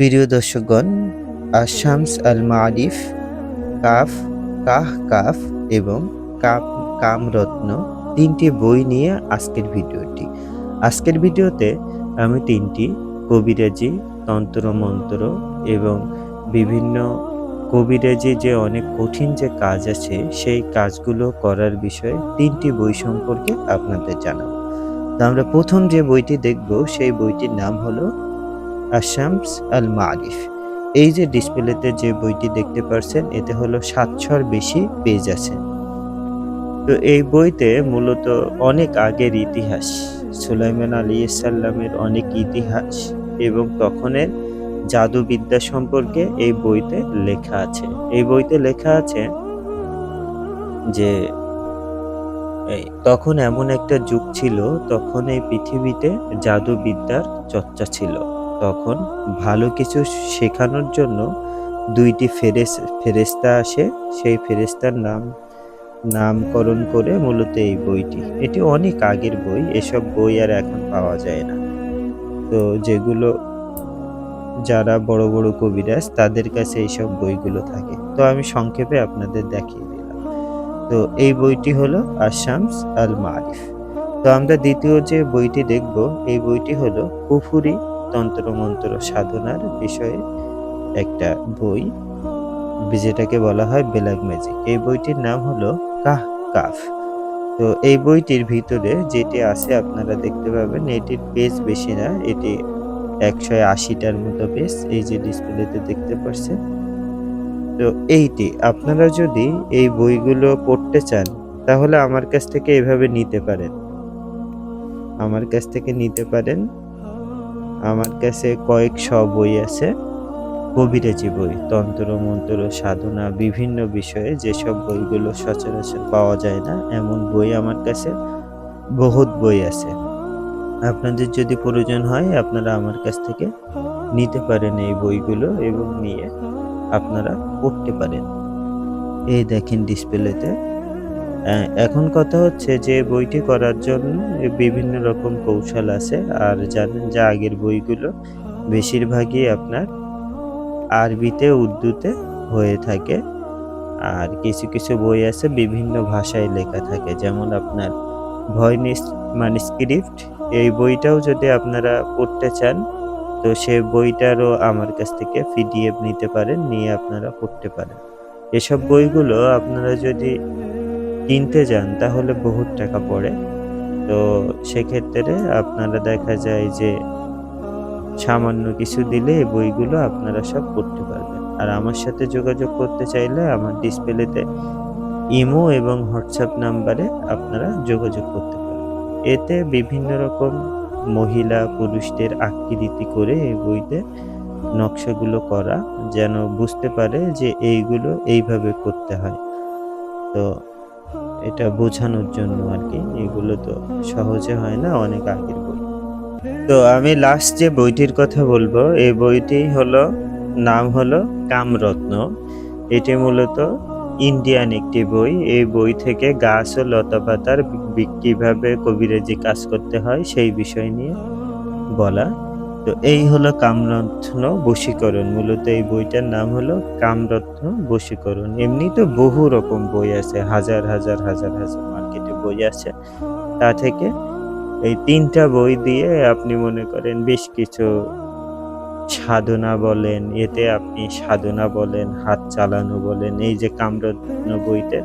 প্রিয় দর্শকগণ, আশামস আল মারিফ কাফ, কাহ, কাফ এবং কাপ, কামরত্ন তিনটি বই নিয়ে আজকের ভিডিওটি। আজকের ভিডিওতে আমি তিনটি কবিরাজি তন্ত্রমন্ত্র এবং বিভিন্ন কবিরাজি যে অনেক কঠিন যে কাজ আছে, সেই কাজগুলো করার বিষয়ে তিনটি বই সম্পর্কে আপনাদের জানাব। তো আমরা প্রথম যে বইটি দেখব, সেই বইটির নাম হলো আশামস আল মারিফ এই যে ডিসপ্লেতে যে বইটি দেখতে পারছেন, এতে হলো সাতশোর বেশি পেজ আছে। তো এই বইতে মূলত অনেক আগের ইতিহাস, সুলাইমান আলী সাল্লামের অনেক ইতিহাস এবং তখনের জাদুবিদ্যা সম্পর্কে এই বইতে লেখা আছে। এই বইতে লেখা আছে যে তখন এমন একটা যুগ ছিল, তখন এই পৃথিবীতে জাদুবিদ্যার চর্চা ছিল। তখন ভালো কিছু শেখানোর জন্য দুইটি ফেরেস ফেরেস্তা আসে। সেই ফেরেস্তার নাম, নামকরণ করে মূলত এই বইটি। এটি অনেক আগের বই, এসব বই আর এখন পাওয়া যায় না। তো যেগুলো, যারা বড় বড় কবিরাজ, তাদের কাছে এইসব বইগুলো থাকে। তো আমি সংক্ষেপে আপনাদের দেখিয়ে দিলাম। তো এই বইটি হলো আসামস আল মারিফ তো আমরা দ্বিতীয় যে বইটি দেখব, এই বইটি হলো কুফুরি তন্ত্রমন্ত্র সাধনার বিষয়ে একটা বই, যেটাকে বলা হয় বেলাগ ম্যাজিক। এই বইটির নাম হলো কাহ কাফ। তো এই বইটির ভিতরে যেটি আছে, আপনারা দেখতে পাবেন, এটির পেজ বেশি না, এটি একশো আশিটার মতো পেজ এই যে ডিসপ্লেতে দেখতে পাচ্ছেন। তো এইটি, আপনারা যদি এই বইগুলো পড়তে চান, তাহলে আমার কাছ থেকে এভাবে নিতে পারেন। আমার কাছ থেকে নিতে পারেন আমার কাছে কয়েকশ বই আছে। কবিরাজি বই তন্ত্র, মন্ত্র, সাধনা, বিভিন্ন বিষয়ে যেসব বইগুলো সচরাচর পাওয়া যায় না, এমন বই আমার কাছে বহুত বই আছে। আপনাদের যদি প্রয়োজন হয়, আপনারা আমার কাছ থেকে নিতে পারেন এই বইগুলো এবং নিয়ে আপনারা পড়তে পারেন। এই দেখেন ডিসপ্লেতে এখন কথা হচ্ছে যে বইটি করার জন্য বিভিন্ন রকম কৌশল আছে, আর জানেন যে আগের বইগুলো বেশিরভাগই আপনার আরবিতে, উর্দুতে হয়ে থাকে। আর কিছু কিছু বই আছে বিভিন্ন ভাষায় লেখা থাকে, যেমন আপনার ভয়নিস মানস্ক্রিপ্ট এই বইটাও যদি আপনারা পড়তে চান, তো সে বইটারও আমার কাছ থেকে পিডিএফ নিতে পারেন, নিয়ে আপনারা পড়তে পারেন। এসব বইগুলো আপনারা যদি কিনতে যান, তাহলে বহুত টাকা পড়ে। তো সেক্ষেত্রে আপনারা দেখা যায় যে সামান্য কিছু দিলে এই বইগুলো আপনারা সব পড়তে পারবেন। আর আমার সাথে যোগাযোগ করতে চাইলে আমার ডিসপ্লেতে ইমো এবং হোয়াটসঅ্যাপ নাম্বারে আপনারা যোগাযোগ করতে পারেন। এতে বিভিন্ন রকম মহিলা পুরুষদের আকৃতি করে এই বইতে নকশাগুলো করা, যেন বুঝতে পারে যে এইগুলো এইভাবে করতে হয়। তো এটা বোঝানোর জন্য আর কি। এগুলো তো সহজে হয় না, অনেক আগের বই। তো আমি লাস্ট যে বইটির কথা বলব, এই বইটি হলো, নাম হলো কামরত্ন। এটি মূলত ইন্ডিয়ান একটি বই। এই বই থেকে গাছ ও লতাপাতার কীভাবে কবিরাজি কাজ করতে হয় সেই বিষয় নিয়ে বলা। তো এই হলো কামরত্ন বশীকরণ। মূলত এই বইটার নাম হলো কামরত্ন বশীকরণ। এমনি তো বহু রকম বই আছে, হাজার হাজার হাজার হাজার মার্কেটে বই আছে। তা থেকে এই তিনটা বই দিয়ে আপনি মনে করেন বেশ কিছু সাধনা বলেন, এতে আপনি সাধনা বলেন, হাত চালানো বলেন, এই যে কামরত্ন বইতে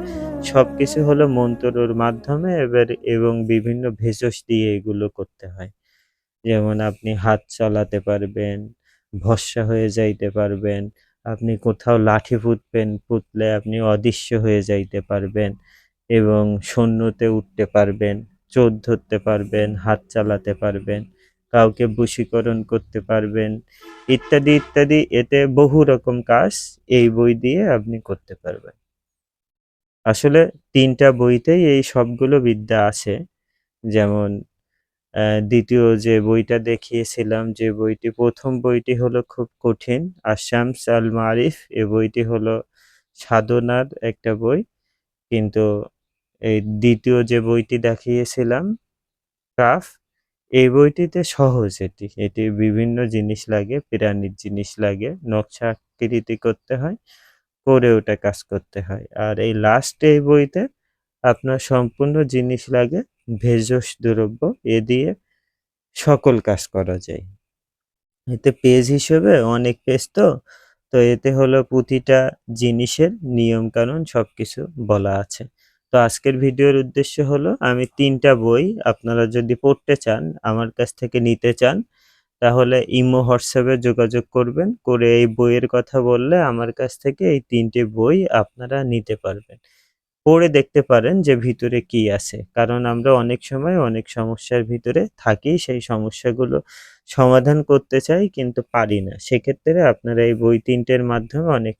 সব কিছু হলো মন্ত্রর মাধ্যমে, এবার এবং বিভিন্ন ভেষজ দিয়ে এগুলো করতে হয়। যেমন আপনি হাত চালাতে পারবেন ভস্যা হয়ে যাইতে পারবেন, আপনি কোথাও লাঠি পুঁতবেন, পুঁতলে আপনি অদৃশ্য হয়ে যাইতে পারবেন এবং শূন্যতে উঠতে পারবেন, চোর ধরতে পারবেন, হাত চালাতে পারবেন, কাউকে বশীকরণ করতে পারবেন, ইত্যাদি ইত্যাদি। এতে বহু রকম কাজ এই বই দিয়ে আপনি করতে পারবেন। আসলে তিনটা বইতেই এই সবগুলো বিদ্যা আছে। যেমন দ্বিতীয় যে বইটা দেখিয়েছিলাম যে বইটি প্রথম বইটি হলো খুব কঠিন আশামস আল মারিফ এই বইটি হলো সাধনার একটা বই কিন্তু এই দ্বিতীয় যে বইটি দেখিয়েছিলাম কাফ এই বইটিতে সহজ এটি। এটি বিভিন্ন জিনিস লাগে, প্রাণীর জিনিস লাগে, নকশা আকৃতি করতে হয়, করে ওটা কাজ করতে হয়। আর এই লাস্ট এই বইতে আপনার সম্পূর্ণ জিনিস লাগে ভেষজ দ্রব্য। এ দিয়ে সকল কাজ করা যায়। এতে পেজ হিসেবে অনেক পেজ তো, তো এতে হলো প্রতিটা জিনিসের নিয়মকানুন সবকিছু বলা আছে। তো আজকের ভিডিওর উদ্দেশ্য হলো আমি তিনটা বই আপনারা যদি পড়তে চান, আমার কাছ থেকে নিতে চান, তাহলে ইমো, হোয়াটসঅ্যাপে যোগাযোগ করবেন। করে এই বইয়ের কথা বললে আমার কাছ থেকে এই ৩ টে বই আপনারা নিতে পারবেন। পড়ে দেখতে পারেন যে ভিতরে কি আছে। কারণ আমরা অনেক সময় অনেক সমস্যার ভিতরে থাকি, সেই সমস্যাগুলো সমাধান করতে চাই কিন্তু পারি না। সেক্ষেত্রে আপনারা এই বই তিনটের মাধ্যমে অনেক